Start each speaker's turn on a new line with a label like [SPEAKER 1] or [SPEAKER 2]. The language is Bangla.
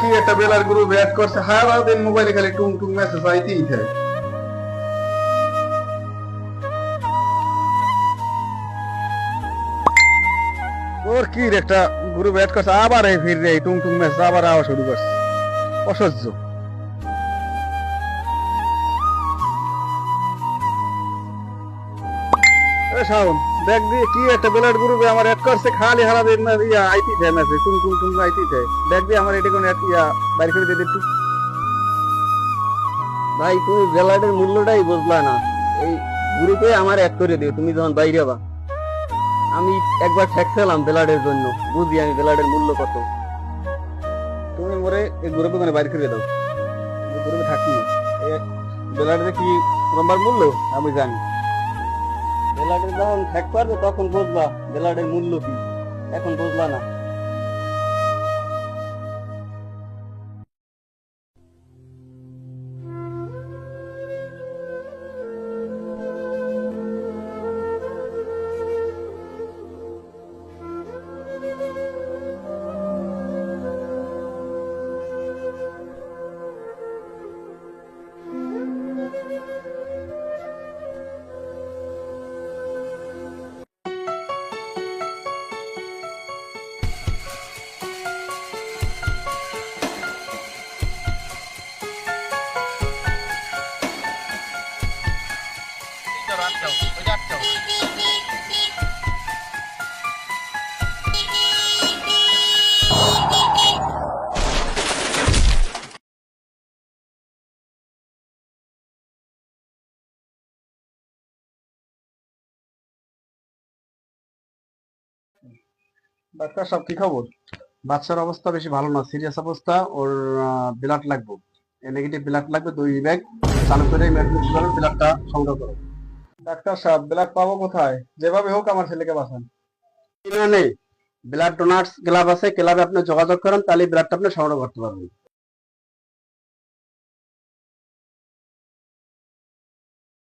[SPEAKER 1] কি একটা বেলার গ্রুপ অ্যাড করছে? দিন মোবাইলে খালি টুং টুং মেসেজ আইতেই থাকে। ওর কি একটা গ্রুপ অ্যাড করছে? আবার এই ফির এই টুং টুং মেসেজ আবার আওয়া শুরু করছে। অসহ্য। শাওন দেখ দিয়ে কি একটা গ্রুপে আমার করছে, খালি হারা দিন না ইয়া দিয়ে আমার এটা কোন ইয়া
[SPEAKER 2] ভাই, তুমি মূল্যটাই বুঝলা না। এই গ্রুপে আমার এক করে দিও, তুমি যখন বাইরে হবা। আমি একবার ঠেকছিলাম বেলাটের জন্য, বুঝি আমি বেলাটের মূল্য কত।
[SPEAKER 1] তুমি মোরে এই গ্রুপে কোনে বাইরে করে দাও। গ্রুপে থাকি। বেলার কি নম্বর মূল্য? আমি জানি।
[SPEAKER 2] বেলাটের যখন ফ্যাক পারবে তখন বুঝবা বেলাটের মূল্য কি। এখন বুঝলা না।
[SPEAKER 1] ডাক্তার সব কি খবর? বাচ্চার অবস্থা বেশি ভালো না সিরিয়াস অবস্থা, ওর ব্লাড লাগবে। নেগেটিভ ব্লাড লাগবে, দুই ব্যাগ চালু করে করে ব্লাডটা সংগ্রহ করো ডাক্তার সাহেব ব্লাড পাবো কোথায়? যেভাবে হোক আমার ছেলেকে বাঁচান।
[SPEAKER 2] ব্লাড ডোনার্স ক্লাব আছে ক্লাবে আপনি যোগাযোগ করেন, তাহলে ব্লাডটা আপনি সংগ্রহ করতে পারবেন।